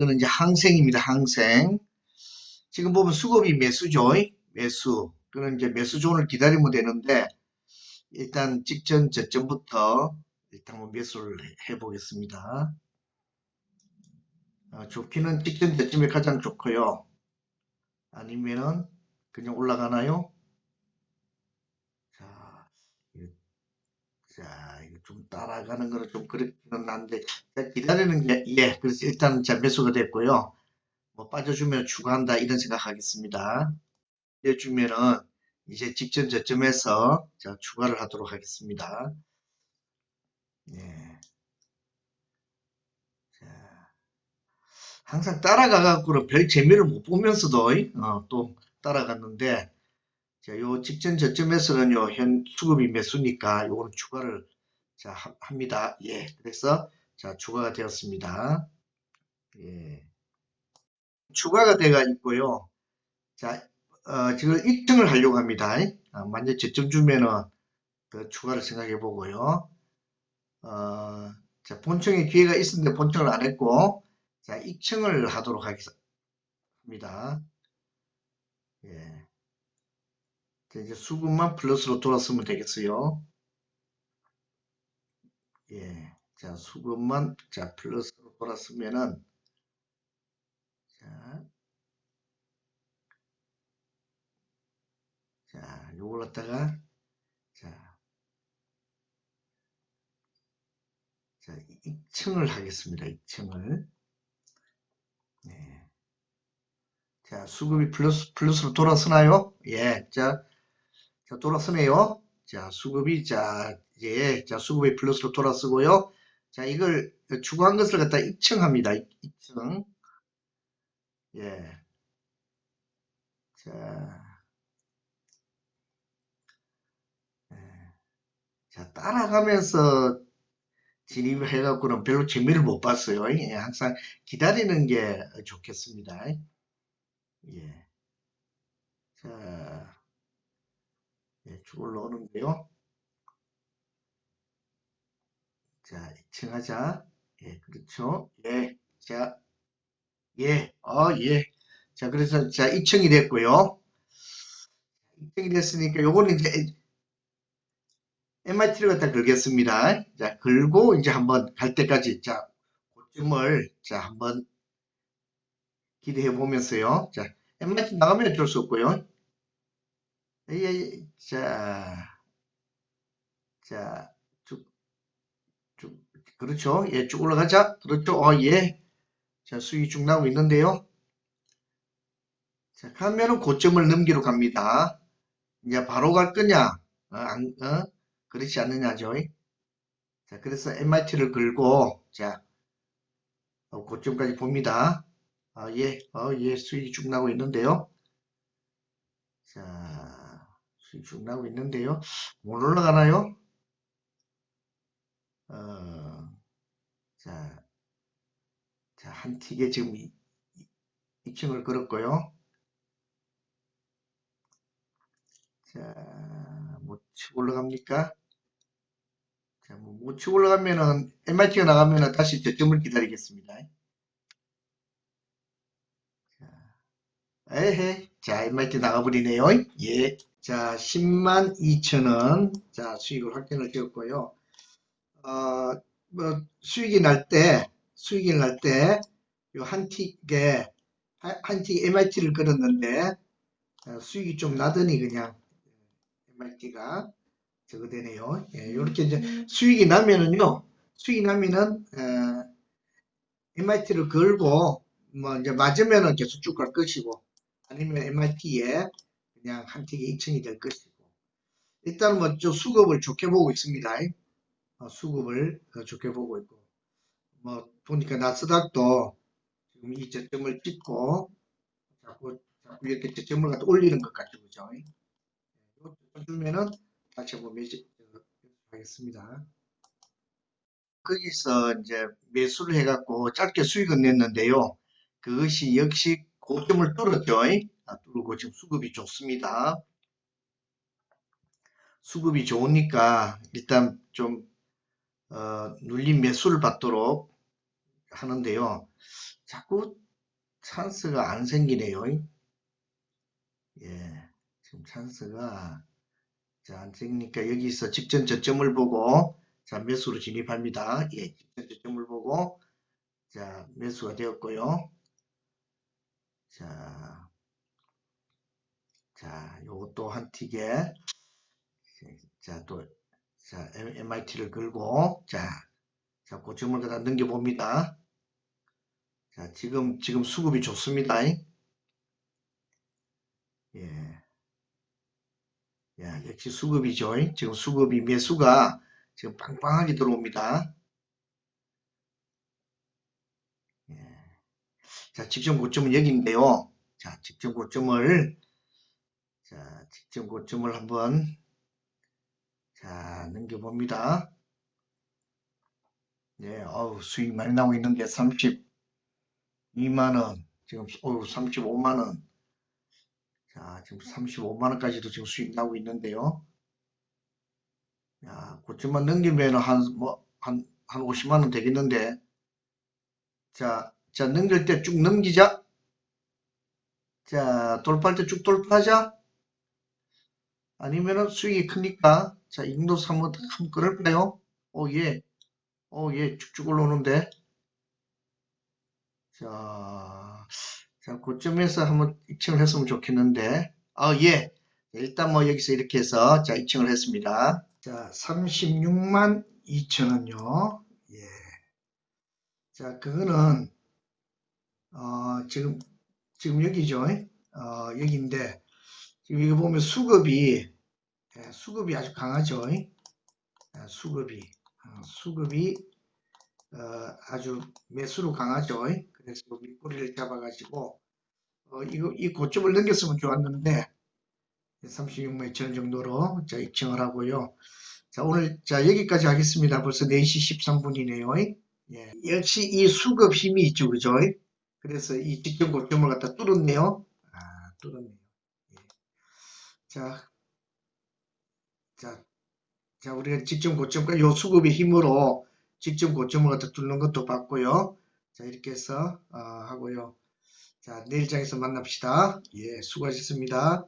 이거는 이제 항생입니다. 항생. 지금 보면 수급이 매수죠. 매수. 그런 이제 매수존을 기다리면 되는데 일단 직전 저점부터 일단 한번 매수를 해 보겠습니다. 어, 좋기는 직전 저점이 가장 좋고요. 아니면은 그냥 올라가나요? 자, 자, 좀 따라가는 거는 좀 그렇기는 한데 자, 기다리는 게 예, 그래서 일단 자 매수가 됐고요. 뭐 빠져주면 추가한다 이런 생각하겠습니다. 해주면은 이제 직전 저점에서 자 추가를 하도록 하겠습니다. 예. 자, 항상 따라가갖고는 별 재미를 못 보면서도 어, 또 따라갔는데 자, 요 직전 저점에서는 요 현 수급이 매수니까 요거는 추가를 자 하- 합니다. 예, 그래서 자 추가가 되었습니다. 예. 추가가 돼가 있고요. 자, 어, 지금 1등을 하려고 합니다. 아, 만약 저점 주면은 더 추가를 생각해 보고요. 어, 자, 본청에 기회가 있었는데 본청을 안 했고, 자, 2층을 하도록 하겠습니다. 예. 자, 이제 수급만 플러스로 돌았으면 되겠어요. 예. 자, 수급만, 자, 플러스로 돌았으면은, 자, 자, 요걸 갖다가, 자, 자, 2층을 하겠습니다. 2층을. 네. 자, 수급이 플러스, 플러스로 돌아서나요? 예. 자, 자, 돌아서네요. 자, 수급이, 자, 예. 자, 수급이 플러스로 돌아서고요. 자, 이걸 추가한 것을 갖다 입증합니다. 입증. 예. 자, 예. 자, 따라가면서 진입을 해갖고는 별로 재미를 못 봤어요. 예, 항상 기다리는 게 좋겠습니다. 예. 자, 예, 쭉 올라오는데요. 자, 2층 하자. 예, 그렇죠. 예, 자, 예, 어, 예. 자, 그래서, 자, 2층이 됐고요. 2층이 됐으니까, 요거는 이제 MIT를 갖다 걸겠습니다. 자, 걸고, 이제 한번 갈 때까지, 자, 고점을, 자, 한번 기대해 보면서요. 자, MIT 나가면 어쩔 수 없고요. 예, 예, 자, 자, 쭉, 쭉, 그렇죠. 예, 쭉 올라가자. 그렇죠. 어, 예. 자, 수익이 쭉 나오고 있는데요. 자, 가면은 고점을 넘기러 갑니다. 이제 바로 갈 거냐? 어, 안, 어? 그렇지 않느냐죠. 자, 그래서 MIT를 걸고, 자, 어, 고점까지 봅니다. 아, 예, 어, 예, 수익이 쭉 나고 있는데요. 자, 수익 쭉 나고 있는데요. 못 올라가나요? 어, 자, 자, 한 틱에 지금 2층을 걸었고요. 자, 못 치고 올라갑니까? 자, 뭐, 못 치고 올라가면은, MIT가 나가면은 다시 저점을 기다리겠습니다. 에헤. 자, MIT 나가버리네요. 예. 자, 10만 2천원. 자, 수익을 확정을 지었고요. 어, 뭐, 수익이 날 때, 수익이 날 때, 요 한 틱에, 한 틱 MIT를 걸었는데, 어, 수익이 좀 나더니 그냥, MIT가 저거 되네요. 예, 요렇게 이제 수익이 나면은요, 수익이 나면은, 어, MIT를 걸고, 뭐, 이제 맞으면은 계속 쭉 갈 것이고, 아니면 MIT에 그냥 한 틱에 2층이 될 것이고, 일단 뭐, 저 수급을 좋게 보고 있습니다. 어, 수급을 어, 좋게 보고 있고, 뭐, 보니까 나스닥도 지금 이 저점을 찍고, 자꾸, 자꾸 이렇게 저점을 갖다 올리는 것 같죠, 그죠? 이거 주면은 다시 한번 매지, 하겠습니다. 거기서 이제 매수를 해갖고 짧게 수익을 냈는데요. 그것이 역시 고점을 뚫었죠. 아, 뚫고 지금 수급이 좋습니다. 수급이 좋으니까 일단 좀 어, 눌린 매수를 받도록 하는데요. 자꾸 찬스가 안 생기네요. 예, 지금 찬스가 자, 안 생기니까 여기서 직전 저점을 보고 자, 매수로 진입합니다. 예, 직전 저점을 보고 자, 매수가 되었고요. 자, 자, 요것도 한 틱에 자, 또 자, MIT를 걸고 자, 자, 고점을 갖다 넘겨봅니다. 자, 지금 지금 수급이 좋습니다. 예. 야, 역시 수급이죠. 지금 수급이 매수가 지금 빵빵하게 들어옵니다. 자, 직전 고점은 여기인데요. 자, 직전 고점을 자, 직전 고점을 한번 자, 넘겨봅니다. 예, 어우, 수익 많이 나오고 있는데 32만원, 지금 어우, 35만원. 자, 지금 35만원까지도 지금 수익 나오고 있는데요. 야, 고점만 넘기면 한, 뭐, 한, 한 50만원 되겠는데. 자, 자, 넘길 때 쭉 넘기자. 자, 돌파할 때 쭉 돌파하자. 아니면은 수익이 크니까, 자, 이 정도 한번, 한번 끌을까요? 오, 예. 오, 예. 쭉쭉 올라오는데. 자, 자, 고점에서 한번 입층을 했으면 좋겠는데. 아, 예. 일단 뭐 여기서 이렇게 해서, 자, 입층을 했습니다. 자, 36만 2천원요. 예. 자, 그거는, 어, 지금, 지금 여기죠. 어, 여기인데, 지금 이거 보면 수급이, 예, 수급이 아주 강하죠. 예, 수급이, 어, 수급이, 어, 아주 매수로 강하죠. 그래서 밑꼬리를 잡아가지고, 어, 이거, 이 고점을 넘겼으면 좋았는데, 36만 2천 정도로, 자, 입증을 하고요. 자, 오늘, 자, 여기까지 하겠습니다. 벌써 4시 13분이네요. 예, 역시 이 수급 힘이 있죠. 그죠? 그래서 이 직전 고점을 갖다 뚫었네요. 아, 뚫었네요. 예. 자, 자, 자, 우리가 직전 고점과 요 수급의 힘으로 직전 고점을 갖다 뚫는 것도 봤고요. 자, 이렇게 해서, 어, 하고요. 자, 내일 장에서 만납시다. 예, 수고하셨습니다.